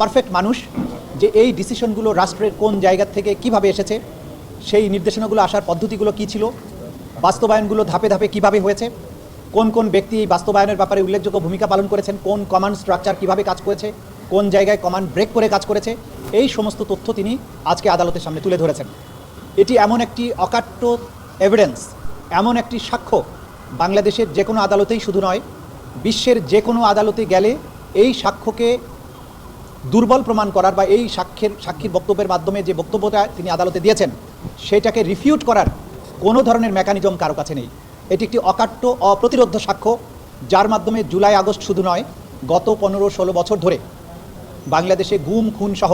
Perfect মানুষ যে এই ডিসিশনগুলো রাষ্ট্রের কোন জায়গা থেকে কীভাবে এসেছে, সেই নির্দেশনাগুলো আসার পদ্ধতিগুলো কী ছিল, বাস্তবায়নগুলো ধাপে ধাপে কীভাবে হয়েছে, কোন কোন ব্যক্তি এই বাস্তবায়নের ব্যাপারে উল্লেখযোগ্য ভূমিকা পালন করেছেন, কোন কমান্ড স্ট্রাকচার কীভাবে কাজ করেছে, কোন জায়গায় কমান্ড ব্রেক করে কাজ করেছে, এই সমস্ত তথ্য তিনি আজকে আদালতের সামনে তুলে ধরেছেন। এটি এমন একটি অকাট্য এভিডেন্স এমন একটি সাক্ষ্য, বাংলাদেশের যে কোনো আদালতেই শুধু নয়, বিশ্বের যে কোনো আদালতে গেলে এই সাক্ষ্যকে দুর্বল প্রমাণ করার বা এই সাক্ষীর সাক্ষীর বক্তব্যের মাধ্যমে যে বক্তব্যটা তিনি আদালতে দিয়েছেন, সেটাকে রিফিউট করার কোনো ধরনের মেকানিজম কারও কাছে নেই। এটি একটি অকাট্য অপ্রতিরোধ সাক্ষ্য, যার মাধ্যমে জুলাই, আগস্ট শুধু নয়, গত পনেরো, ষোলো বছর ধরে বাংলাদেশে গুম, খুন সহ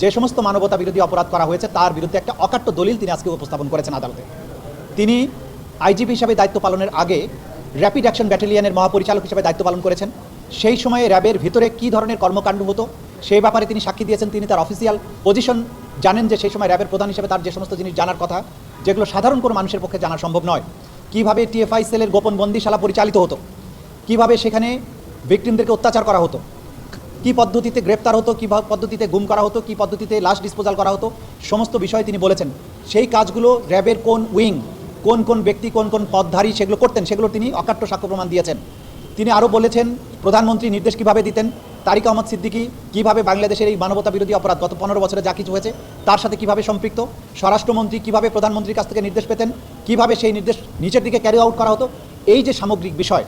যে সমস্ত মানবতা বিরোধী অপরাধ করা হয়েছে, তার বিরুদ্ধে একটা অকাট্য দলিল তিনি আজকে উপস্থাপন করেছেন আদালতে। তিনি আইজিপি হিসাবে দায়িত্ব পালনের আগে র্যাপিড অ্যাকশন ব্যাটালিয়নের মহাপরিচালক হিসাবে দায়িত্ব পালন করেছেন। সেই সময়ে র্যাবের ভিতরে কী ধরনের কর্মকাণ্ড হতো সেই ব্যাপারে তিনি সাক্ষী দিয়েছেন, তিনি তার অফিসিয়াল পজিশন জানেন যে সেই সময় র্যাবের প্রধান হিসেবে তার যে সমস্ত জিনিস জানার কথা, যেগুলো সাধারণ কোনো মানুষের পক্ষে জানা সম্ভব নয়। কীভাবে টিএফআই সেলের গোপন বন্দিশালা পরিচালিত হতো? কীভাবে সেখানে ভিকটিমদেরকে অত্যাচার করা হতো? কি পদ্ধতিতে গ্রেপ্তার হতো? কী পদ্ধতিতে গুম করা হতো? কি পদ্ধতিতে লাশ ডিসপোজাল করা হতো? সমস্ত বিষয় তিনি বলেছেন। সেই কাজগুলো র্যাবের কোন উইং, কোন কোন ব্যক্তি, কোন কোন পদধারী সেগুলো করতেন, সেগুলো তিনি অকাট্য সাক্ষ্য প্রমাণ দিয়েছেন। তিনি আরও বলেছেন, প্রধানমন্ত্রী নির্দেশ কীভাবে দিতেন? তারিক আহমদ সিদ্দিকী কীভাবে বাংলাদেশের এই মানবতা বিরোধী অপরাধ গত পনেরো বছরে যা কিছু হয়েছে, তার সাথে কীভাবে সম্পৃক্ত, স্বরাষ্ট্রমন্ত্রী কীভাবে প্রধানমন্ত্রীর কাছ থেকে নির্দেশ পেতেন, কীভাবে সেই নির্দেশ নিচের দিকে ক্যারি আউট করা হতো, এই যে সামগ্রিক বিষয়,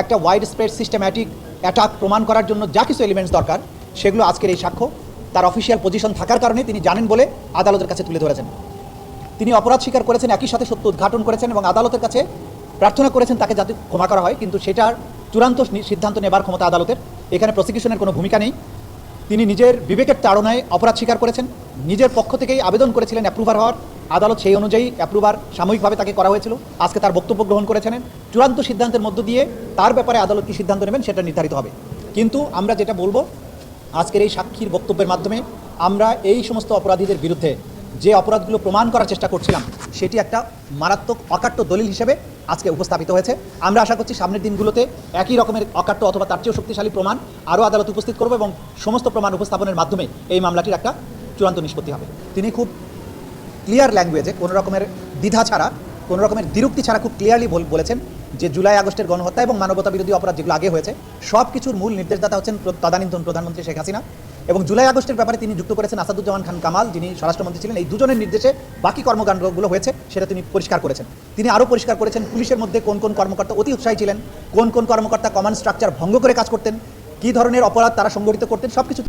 একটা ওয়াইড স্প্রেড সিস্টেম্যাটিক অ্যাটাক প্রমাণ করার জন্য যা কিছু এলিমেন্টস দরকার, সেগুলো আজকের এই সাক্ষ্য। তার অফিসিয়াল পজিশন থাকার কারণে তিনি জানেন বলে আদালতের কাছে তুলে ধরেছেন। তিনি অপরাধ স্বীকার করেছেন, একই সাথে সত্য উদ্ঘাটন করেছেন এবং আদালতের কাছে প্রার্থনা করেছেন তাকে যাতে ক্ষমা করা হয়, কিন্তু সেটার চূড়ান্ত সিদ্ধান্ত নেবার ক্ষমতা আদালতের। এখানে প্রসিকিউশনের কোনো ভূমিকা নেই। তিনি নিজের বিবেকের তাড়নায় অপরাধ স্বীকার করেছেন। নিজের পক্ষ থেকেই আবেদন করেছিলেন অ্যাপ্রুভার হওয়ার। আদালত সেই অনুযায়ী অ্যাপ্রুভার সাময়িকভাবে তাকে করা হয়েছিল। আজকে তার বক্তব্য গ্রহণ করেছেন। চূড়ান্ত সিদ্ধান্তের মধ্য দিয়ে তার ব্যাপারে আদালত কী সিদ্ধান্ত নেবেন সেটা নির্ধারিত হবে। কিন্তু আমরা যেটা বলব, আজকের এই সাক্ষীর বক্তব্যের মাধ্যমে আমরা এই সমস্ত অপরাধীদের বিরুদ্ধে যে অপরাধগুলো প্রমাণ করার চেষ্টা করছিলাম, সেটি একটা মারাত্মক অকাট্য দলিল হিসেবে আজকে উপস্থাপিত হয়েছে। আমরা আশা করছি সামনের দিনগুলোতে একই রকমের অকাট্য অথবা তার চেয়েও শক্তিশালী প্রমাণ আরও আদালত উপস্থিত করব এবং সমস্ত প্রমাণ উপস্থাপনের মাধ্যমে এই মামলাটির একটা চূড়ান্ত নিষ্পত্তি হবে। তিনি খুব ক্লিয়ার ল্যাঙ্গুয়েজে কোনো রকমের দ্বিধা ছাড়া কোনো রকমের দ্বিরুক্তি ছাড়া খুব ক্লিয়ারলি বলেছেন যে জুলাই আগস্টের গণহত্যা এবং মানবতা বিরোধী অপরাধ যেগুলো আগে হয়েছে। সব কিছুর মূল নির্দেশদাতা হচ্ছেন তদানীন্তন প্রধানমন্ত্রী শেখ হাসিনা। এবং জুলাই আগস্টের ব্যাপারে তিনি যুক্ত করেছেন আসাদুজ্জামান খান কামাল, যিনি স্বরাষ্ট্রমন্ত্রী ছিলেন। এই দুজনের নির্দেশে বাকি কর্মকাণ্ডগুলো হয়েছে, সেটা তিনি পরিষ্কার করেছেন। তিনি আরও পরিষ্কার করেছেন পুলিশের মধ্যে কোন কোন কর্মকর্তা অতি উৎসাহী ছিলেন, কোন কোন কর্মকর্তা কমান্ড স্ট্রাকচার ভঙ্গ করে কাজ করতেন, কী ধরনের অপরাধ তারা সংগঠিত করতেন সব কিছু